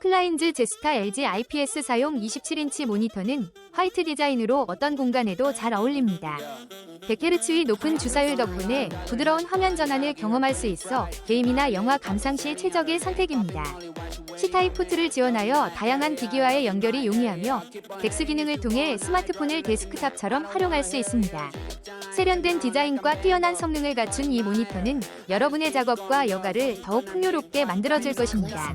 클라인즈 제스타 LG IPS 사용 27인치 모니터는 화이트 디자인으로 어떤 공간에도 잘 어울립니다. 100Hz의 높은 주사율 덕분에 부드러운 화면 전환을 경험할 수 있어 게임이나 영화 감상 시 최적의 선택입니다. C타입 포트를 지원하여 다양한 기기와의 연결이 용이하며 덱스 기능을 통해 스마트폰을 데스크탑처럼 활용할 수 있습니다. 세련된 디자인과 뛰어난 성능을 갖춘 이 모니터는 여러분의 작업과 여가를 더욱 풍요롭게 만들어줄 것입니다.